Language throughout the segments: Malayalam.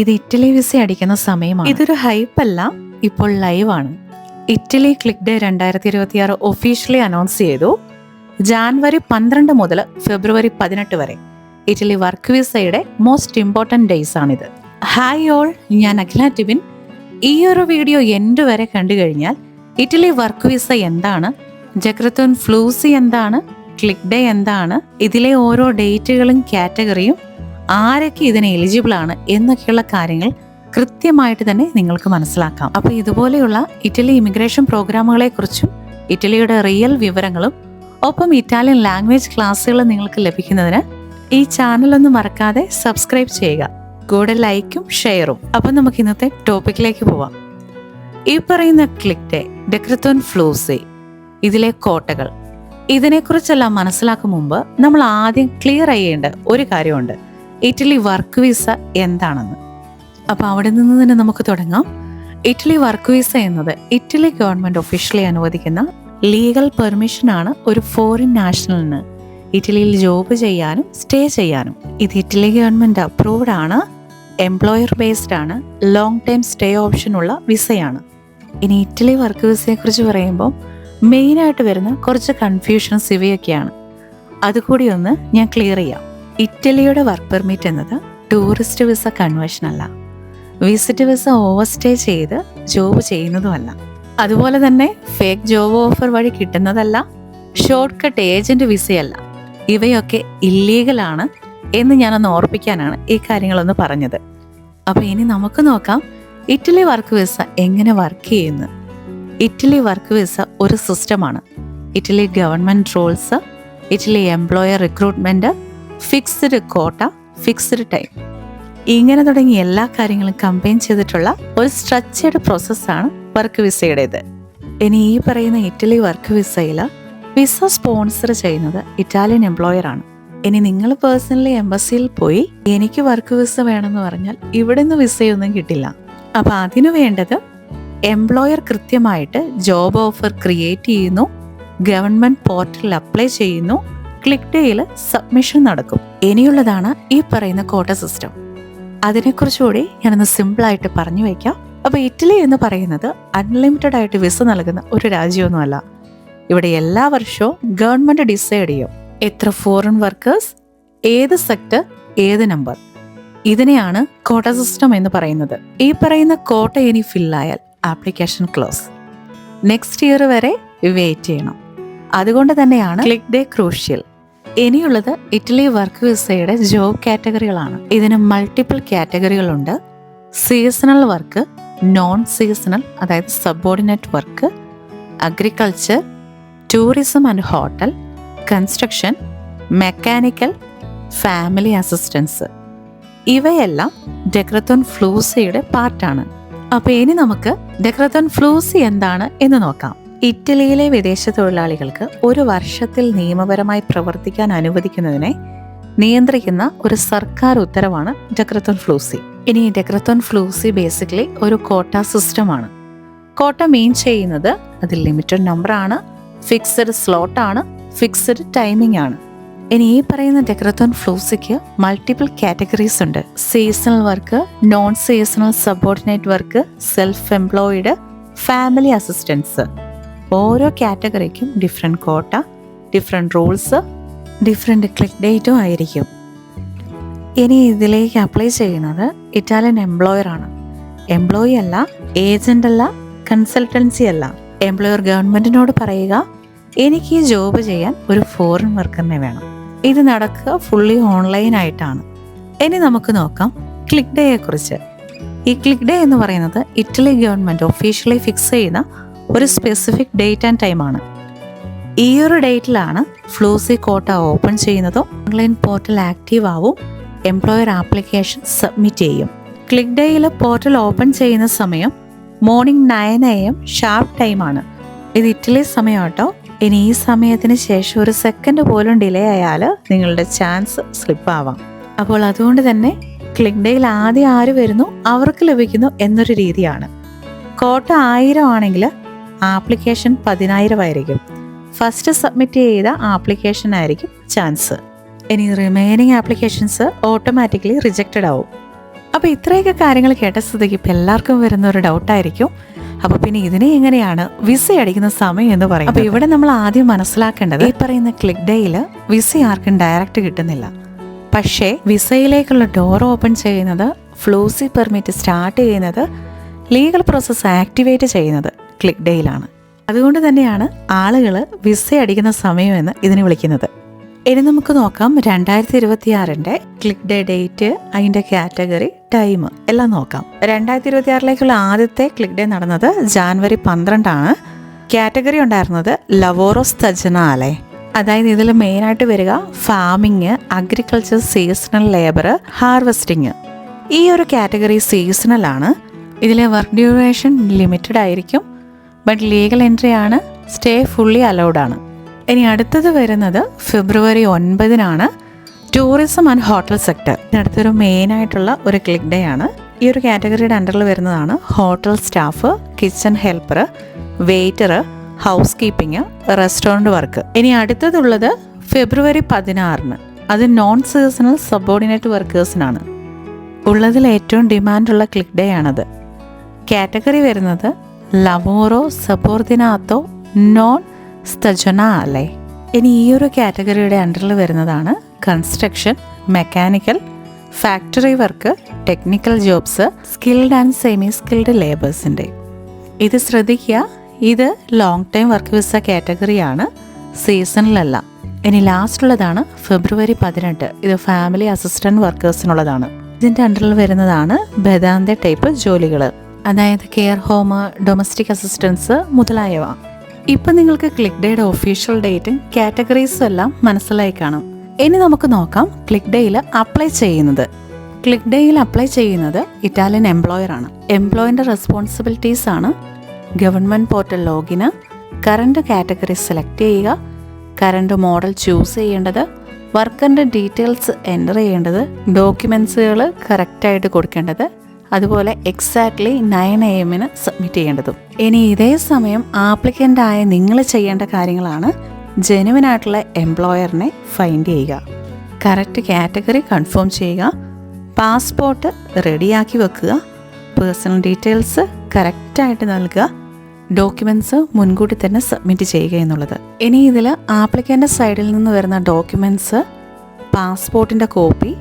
ഇത് ഇറ്റലി വിസ അടിക്കുന്ന സമയമാണ്. ഇതൊരു ഹൈപ്പ് അല്ല ഇപ്പോൾ ലൈവാണ് ഇറ്റലി ക്ലിക്ക് ഡേ രണ്ടായിരത്തി ഇരുപത്തി ആറ് ഒഫീഷ്യലി അനൗൺസ് ചെയ്തു. ജാൻവരി പന്ത്രണ്ട് മുതൽ ഫെബ്രുവരി പതിനെട്ട് വരെ ഇറ്റലി വർക്ക് വിസയുടെ മോസ്റ്റ് ഇമ്പോർട്ടന്റ് ഡേയ്സ് ആണിത്. ഹായ് ഓൾ ഞാൻ അഖില ടിബിൻ. ഈ ഒരു വീഡിയോ എൻഡ് വരെ കണ്ടു കഴിഞ്ഞാൽ ഇറ്റലി വർക്ക് വിസ എന്താണ് ജക്രത്തോൻ ഫ്ലൂസി എന്താണ് ക്ലിക്ക് ഡേ എന്താണ് ഇതിലെ ഓരോ ഡേറ്റുകളും കാറ്റഗറിയും ആരൊക്കെ ഇതിന് എലിജിബിൾ ആണ് എന്നൊക്കെയുള്ള കാര്യങ്ങൾ കൃത്യമായിട്ട് തന്നെ നിങ്ങൾക്ക് മനസ്സിലാക്കാം. അപ്പോൾ ഇതുപോലെയുള്ള ഇറ്റലി ഇമിഗ്രേഷൻ പ്രോഗ്രാമുകളെ കുറിച്ചും ഇറ്റലിയുടെ റിയൽ വിവരങ്ങളും ഒപ്പം ഇറ്റാലിയൻ ലാംഗ്വേജ് ക്ലാസ്സുകൾ നിങ്ങൾക്ക് ലഭിക്കുന്നതിന് ഈ ചാനൽ ഒന്ന് മറക്കാതെ സബ്സ്ക്രൈബ് ചെയ്യുക. കൂടെ ലൈക്കും ഷെയറും അപ്പം നമുക്ക് ഇന്നത്തെ ടോപ്പിക്കിലേക്ക് പോവാം. ഈ പറയുന്ന ക്ലിക്ടെ ഡെക്രത്തോൻ ഫ്ലൂസി ഇതിലെ കോട്ടകൾ. ഇതിനെക്കുറിച്ചെല്ലാം മനസ്സിലാക്കും മുമ്പ് നമ്മൾ ആദ്യം ക്ലിയർ ചെയ്യേണ്ട ഒരു കാര്യമുണ്ട്. ഇറ്റലി വർക്ക് വിസ എന്താണെന്ന്. അപ്പോൾ അവിടെ നിന്ന് തന്നെ നമുക്ക് തുടങ്ങാം. ഇറ്റലി വർക്ക് വിസ എന്നത് ഇറ്റലി ഗവൺമെന്റ് ഒഫീഷ്യലി അനുവദിക്കുന്ന ലീഗൽ പെർമിഷനാണ് ഒരു ഫോറിൻ നാഷണലിന് ഇറ്റലിയിൽ ജോബ് ചെയ്യാനും സ്റ്റേ ചെയ്യാനും. ഇത് ഇറ്റലി ഗവൺമെന്റ് അപ്രൂവ്ഡ് ആണ്. എംപ്ലോയർ ബേസ്ഡ് ആണ്. ലോങ് ടൈം സ്റ്റേ ഓപ്ഷൻ ഉള്ള വിസയാണ്. ഇനി ഇറ്റലി വർക്ക് വിസയെ കുറിച്ച് പറയുമ്പോൾ മെയിനായിട്ട് വരുന്ന കുറച്ച് കൺഫ്യൂഷൻസ് ഇവയൊക്കെയാണ്. അതുകൂടി ഒന്ന് ഞാൻ ക്ലിയർ ചെയ്യാം. ഇറ്റലിയുടെ വർക്ക് പെർമിറ്റ് എന്നത് ടൂറിസ്റ്റ് വിസ കൺവേർഷൻ അല്ല. വിസിറ്റ് വിസ ഓവർ സ്റ്റേ ചെയ്ത് ജോബ് ചെയ്യുന്നതുമല്ല. അതുപോലെ തന്നെ ഫേക്ക് ജോബ് ഓഫർ വഴി കിട്ടുന്നതല്ല ഷോർട്ട് കട്ട് ഏജന്റ് വിസയല്ല. ഇവയൊക്കെ ഇല്ലീഗലാണ് എന്ന് ഞാനൊന്ന് ഓർപ്പിക്കാനാണ് ഈ കാര്യങ്ങളൊന്ന് പറഞ്ഞത്. അപ്പോൾ ഇനി നമുക്ക് നോക്കാം ഇറ്റലി വർക്ക് വിസ എങ്ങനെ വർക്ക് ചെയ്യുന്നു. ഇറ്റലി വർക്ക് വിസ ഒരു സിസ്റ്റമാണ് Italy government rules Italy employer recruitment fixed quota fixed time. ഇങ്ങനെ തുടങ്ങി എല്ലാ കാര്യങ്ങളും കമ്പൈൻ ചെയ്തിട്ടുള്ള ഒരു സ്ട്രക്ചേർഡ് പ്രോസസ്സാണ് വർക്ക് വിസയുടേത്. ഇനി ഈ പറയുന്ന ഇറ്റലി വർക്ക് വിസയിൽ വിസ സ്പോൺസർ ചെയ്യുന്നത് ഇറ്റാലിയൻ എംപ്ലോയർ ആണ്. ഇനി നിങ്ങൾ പേഴ്സണലി എംബസിയിൽ പോയി എനിക്ക് വർക്ക് വിസ വേണമെന്ന് പറഞ്ഞാൽ ഇവിടെ നിന്ന് വിസയൊന്നും കിട്ടില്ല. അപ്പോൾ അതിനു വേണ്ടത് എംപ്ലോയർ കൃത്യമായിട്ട് ജോബ് ഓഫർ ക്രിയേറ്റ് ചെയ്യുന്നു ഗവൺമെന്റ് പോർട്ടലിൽ അപ്ലൈ ചെയ്യുന്നു ക്ലിക്ക് ഡേയിൽ സബ്മിഷൻ നടക്കും. ഇനിയുള്ളതാണ് ഈ പറയുന്ന കോട്ട സിസ്റ്റം അതിനെക്കുറിച്ചുകൂടി ഞാനൊന്ന് സിമ്പിളായിട്ട് പറഞ്ഞു വയ്ക്കാം. അപ്പോൾ ഇറ്റലി എന്ന് പറയുന്നത് അൺലിമിറ്റഡ് ആയിട്ട് വിസ നൽകുന്ന ഒരു രാജ്യമൊന്നുമല്ല. ഇവിടെ എല്ലാ വർഷവും ഗവൺമെന്റ് ഡിസൈഡ് ചെയ്യും എത്ര ഫോറിൻ വർക്കേഴ്സ് ഏത് സെക്ടർ ഏത് നമ്പർ ഇതിനെയാണ് കോട്ട സിസ്റ്റം എന്ന് പറയുന്നത്. ഈ പറയുന്ന കോട്ട ഇനി ഫില്ലായാൽ ആപ്ലിക്കേഷൻ ക്ലോസ് നെക്സ്റ്റ് ഇയർ വരെ വെയിറ്റ് ചെയ്യണം. അതുകൊണ്ട് തന്നെയാണ് ക്ലിക്ക് ഡേ ക്രൂഷ്യൽ ഇനിയുള്ളത് ഇറ്റലി വർക്ക് വിസയുടെ ജോബ് കാറ്റഗറികളാണ്. ഇതിന് മൾട്ടിപ്പിൾ കാറ്റഗറികളുണ്ട്. സീസണൽ വർക്ക് നോൺ സീസണൽ അതായത് subordinate work agriculture tourism and hotel construction mechanical family assistance ഇവയെല്ലാം ഡെക്രത്തോൺ ഫ്ലൂസിയുടെ പാർട്ടാണ് അപ്പോൾ ഇനി നമുക്ക് ഡെക്രത്തോൺ ഫ്ലൂസി എന്താണ് എന്ന് നോക്കാം. ഇറ്റലിയിലെ വിദേശ തൊഴിലാളികൾക്ക് ഒരു വർഷത്തിൽ നിയമപരമായി പ്രവർത്തിക്കാൻ അനുവദിക്കുന്നതിനെ നിയന്ത്രിക്കുന്ന ഒരു സർക്കാർ ഉത്തരവാണ് ഡെക്രത്തോൺ ഫ്ലൂസി. ഇനി ഡെക്രത്തോൺ ഫ്ലൂസി ബേസിക്കലി ഒരു കോട്ട സിസ്റ്റമാണ്. കോട്ട മീൻ ചെയ്യുന്നത് അതിൽ ലിമിറ്റഡ് നമ്പർ ആണ് ഫിക്സഡ് സ്ലോട്ട് ആണ് ഫിക്സഡ് ടൈമിംഗ് ആണ്. ഇനി ഈ പറയുന്ന ഡെക്രത്തോൺ ഫ്ലൂസിക്ക് മൾട്ടിപ്പിൾ കാറ്റഗറീസ് ഉണ്ട്. Seasonal work non seasonal subordinate work self employed family assistance ഓരോ കാറ്റഗറിക്കും different quota different rules different click ഡേറ്റും ആയിരിക്കും. ഇനി ഇതിലേക്ക് അപ്ലൈ ചെയ്യുന്നത് ഇറ്റാലിയൻ എംപ്ലോയർ ആണ്. എംപ്ലോയി അല്ല ഏജന്റ് അല്ല കൺസൾട്ടൻസി അല്ല. എംപ്ലോയർ ഗവൺമെന്റിനോട് പറയുക എനിക്ക് ഈ ജോബ് ചെയ്യാൻ ഒരു ഫോറിൻ വർക്കറിനെ വേണം. ഇത് നടക്കുക ഫുള്ളി ഓൺലൈൻ ആയിട്ടാണ്. ഇനി നമുക്ക് നോക്കാം ക്ലിക്ക് ഡേയെക്കുറിച്ച് ഈ ക്ലിക്ക് ഡേ എന്ന് പറയുന്നത് ഇറ്റലി ഗവൺമെന്റ് ഒഫീഷ്യലി ഫിക്സ് ചെയ്യുന്ന ഒരു സ്പെസിഫിക് ഡേറ്റ് ആൻഡ് ടൈമാണ് ഈ ഒരു ഡേറ്റിലാണ് ഫ്ലൂസി കോട്ട ഓപ്പൺ ചെയ്യുന്നതും. ഓൺലൈൻ പോർട്ടൽ ആക്റ്റീവ് ആവും. എംപ്ലോയർ ആപ്ലിക്കേഷൻ സബ്മിറ്റ് ചെയ്യും. ക്ലിക്ക് ഡേയിൽ പോർട്ടൽ ഓപ്പൺ ചെയ്യുന്ന സമയം morning nine A M sharp ടൈമാണ് ഇത് ഇറ്റലി സമയം കേട്ടോ. ഇനി ഈ സമയത്തിന് ശേഷം ഒരു സെക്കൻഡ് പോലും ഡിലേ ആയാൽ നിങ്ങളുടെ ചാൻസ് സ്ലിപ്പ് ആവാം. അപ്പോൾ അതുകൊണ്ട് തന്നെ ക്ലിക്ക് ഡേയിൽ ആദ്യം ആര് വരുന്നു? അവർക്ക് ലഭിക്കുന്നു എന്നൊരു രീതിയാണ്. കോട്ട ആയിരം ആണെങ്കിൽ ആപ്ലിക്കേഷൻ പതിനായിരം ആയിരിക്കും ഫസ്റ്റ് സബ്മിറ്റ് ചെയ്ത ആപ്ലിക്കേഷൻ ആയിരിക്കും ചാൻസ് ഇനി റിമൈനിങ് ആപ്ലിക്കേഷൻസ് ഓട്ടോമാറ്റിക്കലി റിജക്റ്റഡ് ആവും. അപ്പോൾ ഇത്രയൊക്കെ കാര്യങ്ങൾ കേട്ട സ്ഥിതിക്ക് ഇപ്പം എല്ലാവർക്കും വരുന്ന ഒരു ഡൗട്ടായിരിക്കും അപ്പോൾ പിന്നെ ഇതിനെ എങ്ങനെയാണ് വിസ അടിക്കുന്ന സമയം എന്ന് പറയും അപ്പോൾ ഇവിടെ നമ്മൾ ആദ്യം മനസ്സിലാക്കേണ്ടത് ഈ പറയുന്ന ക്ലിക്ക് ഡേയിൽ വിസ ആർക്കും ഡയറക്റ്റ് കിട്ടുന്നില്ല. പക്ഷേ വിസയിലേക്കുള്ള ഡോർ ഓപ്പൺ ചെയ്യുന്നത് ഫ്ലൂസി പെർമിറ്റ് സ്റ്റാർട്ട് ചെയ്യുന്നത് ലീഗൽ പ്രോസസ്സ് ആക്ടിവേറ്റ് ചെയ്യുന്നത്. ക്ലിക്ക് ഡേയിലാണ് അതുകൊണ്ട് തന്നെയാണ് ആളുകൾ വിസ അടിക്കുന്ന സമയമെന്ന് ഇതിനെ വിളിക്കുന്നത്. ഇനി നമുക്ക് നോക്കാം രണ്ടായിരത്തി ഇരുപത്തി ആറിന്റെ ക്ലിക്ക് ഡേ ഡേറ്റ് അതിന്റെ കാറ്റഗറി ടൈം എല്ലാം നോക്കാം. രണ്ടായിരത്തി ഇരുപത്തി ആറിലേക്കുള്ള ആദ്യത്തെ ക്ലിക്ക് ഡേ നടന്നത് ജാനുവരി പന്ത്രണ്ടാണ്. കാറ്റഗറി ഉണ്ടായിരുന്നത് ലവോറോസ് തജനാലെ അതായത് ഇതിൽ മെയിനായിട്ട് വരിക farming agriculture seasonal labour harvesting ഈ ഒരു കാറ്റഗറി സീസണലാണ് ഇതിലെ വർക്ക് ഡ്യൂറേഷൻ ലിമിറ്റഡ് ആയിരിക്കും. ബട്ട് ലീഗൽ എൻട്രി ആണ്. സ്റ്റേ ഫുള്ളി അലൗഡ് ആണ്. ഇനി അടുത്തത് വരുന്നത് ഫെബ്രുവരി ഒൻപതിനാണ്. ടൂറിസം ആൻഡ് ഹോട്ടൽ സെക്ടർ അടുത്തൊരു മെയിൻ ആയിട്ടുള്ള ഒരു ക്ലിക്ക് ഡേ ആണ്. ഈ ഒരു കാറ്റഗറിയുടെ അണ്ടറിൽ വരുന്നതാണ് hotel staff kitchen helper waiter housekeeping restaurant work ഇനി അടുത്തതുള്ളത് ഫെബ്രുവരി പതിനാറിന്. അത് നോൺ സീസണൽ സബോർഡിനേറ്റ് വർക്കേഴ്സിനാണ് ഉള്ളതിൽ ഏറ്റവും ഡിമാൻഡുള്ള ക്ലിക്ക് ഡേ ആണത്. കാറ്റഗറി വരുന്നത് ലവോറോ സബോർദിനാത്തോ നോൺ സ്തജന അല്ലേ ഇനി ഈ ഒരു കാറ്റഗറിയുടെ അണ്ടറിൽ വരുന്നതാണ് construction mechanical factory work technical jobs skilled and semi skilled ലേബേഴ്സിന്റെ ഇത് ശ്രദ്ധിക്കുക ഇത് ലോങ് ടൈം വർക്ക് വിസ കാറ്റഗറിയാണ് സീസണിലല്ല ഇനി ലാസ്റ്റ് ഉള്ളതാണ് ഫെബ്രുവരി പതിനെട്ട്. ഇത് ഫാമിലി അസിസ്റ്റന്റ് വർക്കേഴ്സിനുള്ളതാണ് ഇതിന്റെ അണ്ടറിൽ വരുന്നതാണ് ബദാന്ത ടൈപ്പ് ജോലികൾ അതായത് കെയർ ഹോം ഡൊമസ്റ്റിക് അസിസ്റ്റൻസ് മുതലായവ. ഇപ്പം നിങ്ങൾക്ക് ക്ലിക്ക് ഡേയുടെ ഒഫീഷ്യൽ ഡേറ്റും കാറ്റഗറീസും എല്ലാം മനസ്സിലായി കാണും. ഇനി നമുക്ക് നോക്കാം ക്ലിക്ക് ഡേയിൽ അപ്ലൈ ചെയ്യുന്നത്. ക്ലിക്ക് ഡേയിൽ അപ്ലൈ ചെയ്യുന്നത് ഇറ്റാലിയൻ എംപ്ലോയർ ആണ്. എംപ്ലോയറിന്റെ റെസ്പോൺസിബിലിറ്റീസ് ആണ്. ഗവൺമെന്റ് പോർട്ടൽ ലോഗിന് കറണ്ട് കാറ്റഗറി സെലക്ട് ചെയ്യുക കറണ്ട് മോഡൽ ചൂസ് ചെയ്യേണ്ടത് വർക്കറിന്റെ ഡീറ്റെയിൽസ് എന്റർ ചെയ്യേണ്ടത് ഡോക്യുമെൻസുകൾ കറക്റ്റായിട്ട് കൊടുക്കേണ്ടത് അതുപോലെ എക്സാക്ട്ലി നയൻ എ എമ്മിന് സബ്മിറ്റ് ചെയ്യേണ്ടതും. ഇനി ഇതേ സമയം ആപ്ലിക്കന്റായ നിങ്ങൾ ചെയ്യേണ്ട കാര്യങ്ങളാണ് ജെനുവിൻ ആയിട്ടുള്ള എംപ്ലോയറിനെ ഫൈൻഡ് ചെയ്യുക. കറക്റ്റ് കാറ്റഗറി കൺഫേം ചെയ്യുക. പാസ്പോർട്ട് റെഡിയാക്കി വെക്കുക. പേഴ്സണൽ ഡീറ്റെയിൽസ് കറക്റ്റായിട്ട് നൽകുക. ഡോക്യുമെന്റ്സ് മുൻകൂട്ടി തന്നെ സബ്മിറ്റ് ചെയ്യുക എന്നുള്ളത്. ഇനി ഇതിൽ ആപ്ലിക്കന്റെ സൈഡിൽ നിന്ന് വരുന്ന ഡോക്യുമെന്റ്സ് പാസ്പോർട്ടിന്റെ കോപ്പി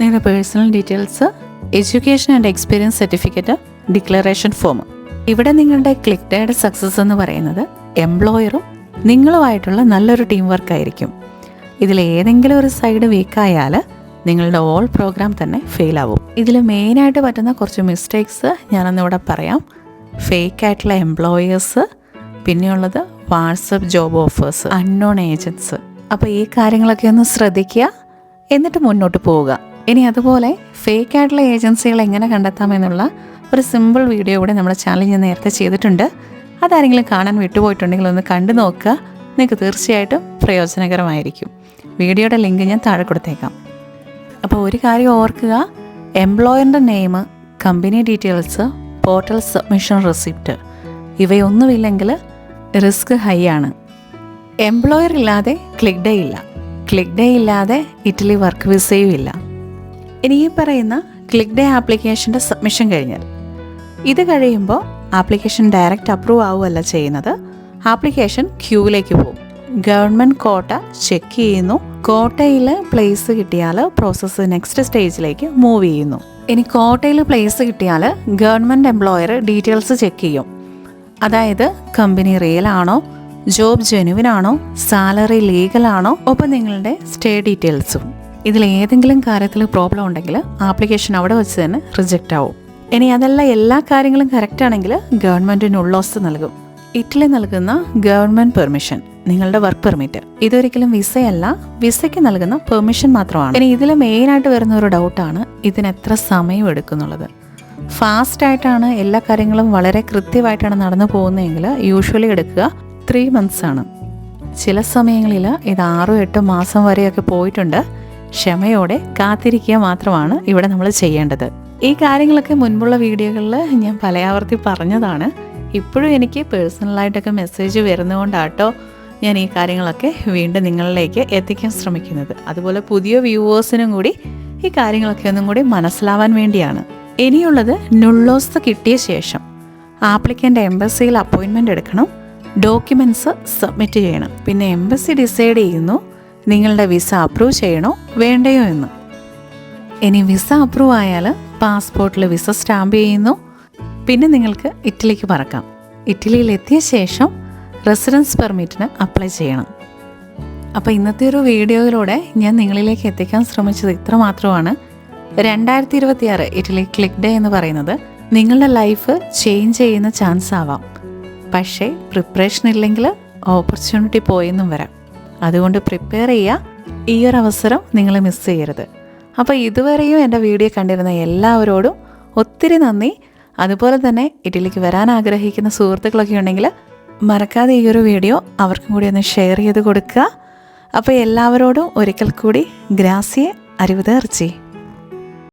നിങ്ങളുടെ personal details education and experience certificate declaration form ഇവിടെ നിങ്ങളുടെ ക്ലിക്ക് ഡേയുടെ സക്സസ് എന്ന് പറയുന്നത് എംപ്ലോയറും നിങ്ങളുമായിട്ടുള്ള നല്ലൊരു ടീം വർക്ക് ആയിരിക്കും. ഇതിൽ ഏതെങ്കിലും ഒരു സൈഡ് വീക്കായാൽ നിങ്ങളുടെ ഓൾ പ്രോഗ്രാം തന്നെ ഫെയിൽ ആവും. ഇതിൽ മെയിനായിട്ട് പറ്റുന്ന കുറച്ച് മിസ്റ്റേക്സ് ഞാനൊന്നിവിടെ പറയാം. ഫേക്ക് ആയിട്ടുള്ള എംപ്ലോയേഴ്സ് പിന്നെയുള്ളത് WhatsApp job offers unknown agents അപ്പോൾ ഈ കാര്യങ്ങളൊക്കെ ഒന്ന് ശ്രദ്ധിക്കുക. എന്നിട്ട് മുന്നോട്ട് പോവുക. ഇനി അതുപോലെ ഫേക്ക് ആയിട്ടുള്ള ഏജൻസികൾ എങ്ങനെ കണ്ടെത്താമെന്നുള്ള ഒരു സിമ്പിൾ വീഡിയോ കൂടെ നമ്മുടെ ചാനലിൽ ഞാൻ നേരത്തെ ചെയ്തിട്ടുണ്ട്. അതാരെങ്കിലും കാണാൻ വിട്ടുപോയിട്ടുണ്ടെങ്കിൽ ഒന്ന് കണ്ടു നോക്കുക. നിങ്ങൾക്ക് തീർച്ചയായിട്ടും പ്രയോജനകരമായിരിക്കും. വീഡിയോയുടെ ലിങ്ക് ഞാൻ താഴെ കൊടുത്തേക്കാം. അപ്പോൾ ഒരു കാര്യം ഓർക്കുക. എംപ്ലോയറിന്റെ name company details portal submission receipt ഇവയൊന്നുമില്ലെങ്കിൽ risk high ആണ്. എംപ്ലോയർ ഇല്ലാതെ ക്ലിക്ക് ഡേ ഇല്ല. ക്ലിക്ക് ഡേ ഇല്ലാതെ ഇറ്റലി വർക്ക് വിസയും ഇല്ല. ഇനി പറയുന്ന ക്ലിക്ക് ഡേ ആപ്ലിക്കേഷന്റെ സബ്മിഷൻ കഴിഞ്ഞാൽ ഇത് കഴിയുമ്പോൾ ആപ്ലിക്കേഷൻ ഡയറക്റ്റ് അപ്രൂവ് ആവുകയല്ല ചെയ്യുന്നത്. ആപ്ലിക്കേഷൻ ക്യൂവിലേക്ക് പോകും. ഗവൺമെന്റ് കോട്ട ചെക്ക് ചെയ്യുന്നു. കോട്ടയിൽ പ്ലേസ് കിട്ടിയാൽ പ്രോസസ്സ് നെക്സ്റ്റ് സ്റ്റേജിലേക്ക് മൂവ് ചെയ്യുന്നു. ഇനി കോട്ടയിൽ പ്ലേസ് കിട്ടിയാൽ ഗവൺമെന്റ് എംപ്ലോയർ ഡീറ്റെയിൽസ് ചെക്ക് ചെയ്യും. അതായത് കമ്പനി റിയൽ ആണോ? ജോബ് ജെനുവിനാണോ സാലറി ലീഗലാണോ ഒപ്പം നിങ്ങളുടെ സ്റ്റേ ഡീറ്റെയിൽസും ഇതിൽ ഏതെങ്കിലും കാര്യത്തിൽ പ്രോബ്ലം ഉണ്ടെങ്കിൽ ആപ്ലിക്കേഷൻ അവിടെ വെച്ച് തന്നെ റിജക്റ്റ് ആവും. ഇനി അതല്ല എല്ലാ കാര്യങ്ങളും കറക്റ്റ് ആണെങ്കിൽ ഗവൺമെന്റിന് ഉള്ളോസ് നൽകും. ഇറ്റലി നൽകുന്ന ഗവൺമെന്റ് പെർമിഷൻ നിങ്ങളുടെ വർക്ക് പെർമിറ്റ് ഇതൊരിക്കലും വിസയല്ല വിസയ്ക്ക് നൽകുന്ന പെർമിഷൻ മാത്രമാണ്. ഇനി ഇതിൽ മെയിനായിട്ട് വരുന്ന ഒരു ഡൗട്ടാണ് ഇതിന് എത്ര സമയം എടുക്കുന്നുള്ളത്. ഫാസ്റ്റ് ആയിട്ടാണ് എല്ലാ കാര്യങ്ങളും വളരെ കൃത്യമായിട്ടാണ് നടന്നു പോകുന്നതെങ്കിൽ യൂഷ്വലി എടുക്കുക ത്രീ മന്ത്സ് ആണ്. ചില സമയങ്ങളിൽ ഇത് ആറോ എട്ടോ മാസം വരെയൊക്കെ പോയിട്ടുണ്ട്. ക്ഷമയോടെ കാത്തിരിക്കുക മാത്രമാണ് ഇവിടെ നമ്മൾ ചെയ്യേണ്ടത്. ഈ കാര്യങ്ങളൊക്കെ മുൻപുള്ള വീഡിയോകളിൽ ഞാൻ പലയാവർത്തി പറഞ്ഞതാണ്. ഇപ്പോഴും എനിക്ക് പേഴ്സണലായിട്ടൊക്കെ മെസ്സേജ് വരുന്നതുകൊണ്ടാട്ടോ ഞാൻ ഈ കാര്യങ്ങളൊക്കെ വീണ്ടും നിങ്ങളിലേക്ക് എത്തിക്കാൻ ശ്രമിക്കുന്നത്. അതുപോലെ പുതിയ വ്യൂവേഴ്സിനും കൂടി ഈ കാര്യങ്ങളൊക്കെ ഒന്നും കൂടി മനസ്സിലാവാൻ വേണ്ടിയാണ്. ഇനിയുള്ളത് നുള്ളോസ് കിട്ടിയ ശേഷം ആപ്ലിക്കന്റ് എംബസിയിൽ അപ്പോയിൻമെന്റ് എടുക്കണം ഡോക്യുമെന്റ്സ് സബ്മിറ്റ് ചെയ്യണം. പിന്നെ എംബസി ഡിസൈഡ് ചെയ്യുന്നു നിങ്ങളുടെ വിസ അപ്രൂവ് ചെയ്യണോ? വേണ്ടയോ എന്ന്. ഇനി വിസ അപ്രൂവ് ആയാൽ പാസ്പോർട്ടിൽ വിസ സ്റ്റാമ്പ് ചെയ്യുന്നു. പിന്നെ നിങ്ങൾക്ക് ഇറ്റലിക്ക് പറക്കാം. ഇറ്റലിയിൽ എത്തിയ ശേഷം റെസിഡൻസ് പെർമിറ്റിന് അപ്ലൈ ചെയ്യണം. അപ്പോൾ ഇന്നത്തെ ഒരു വീഡിയോയിലൂടെ ഞാൻ നിങ്ങളിലേക്ക് എത്തിക്കാൻ ശ്രമിച്ചത് ഇത്ര മാത്രമാണ്. രണ്ടായിരത്തി ഇരുപത്തിയാറ് ഇറ്റലി ക്ലിക്ക് ഡേ എന്ന് പറയുന്നത് നിങ്ങളുടെ ലൈഫ് ചേഞ്ച് ചെയ്യുന്ന ചാൻസ് ആവാം. പക്ഷേ പ്രിപ്പറേഷൻ ഇല്ലെങ്കിൽ ഓപ്പർച്യൂണിറ്റി പോയെന്നും വരാം. അതുകൊണ്ട് പ്രിപ്പയർ ചെയ്യുക. ഈ ഒരു അവസരം നിങ്ങൾ മിസ് ചെയ്യരുത്. അപ്പോൾ ഇതുവരെയും എന്റെ വീഡിയോ കണ്ടിരുന്ന എല്ലാവരോടും ഒത്തിരി നന്ദി. അതുപോലെ തന്നെ ഇറ്റലിക്ക് വരാൻ ആഗ്രഹിക്കുന്ന സുഹൃത്തുക്കളൊക്കെ ഉണ്ടെങ്കിൽ മറക്കാതെ ഈ ഒരു വീഡിയോ അവർക്കും കൂടി ഒന്ന് ഷെയർ ചെയ്ത് കൊടുക്കുക. അപ്പോൾ എല്ലാവരോടും ഒരിക്കൽ കൂടി ഗ്രാസിയെ അരിവുതേർച്ചി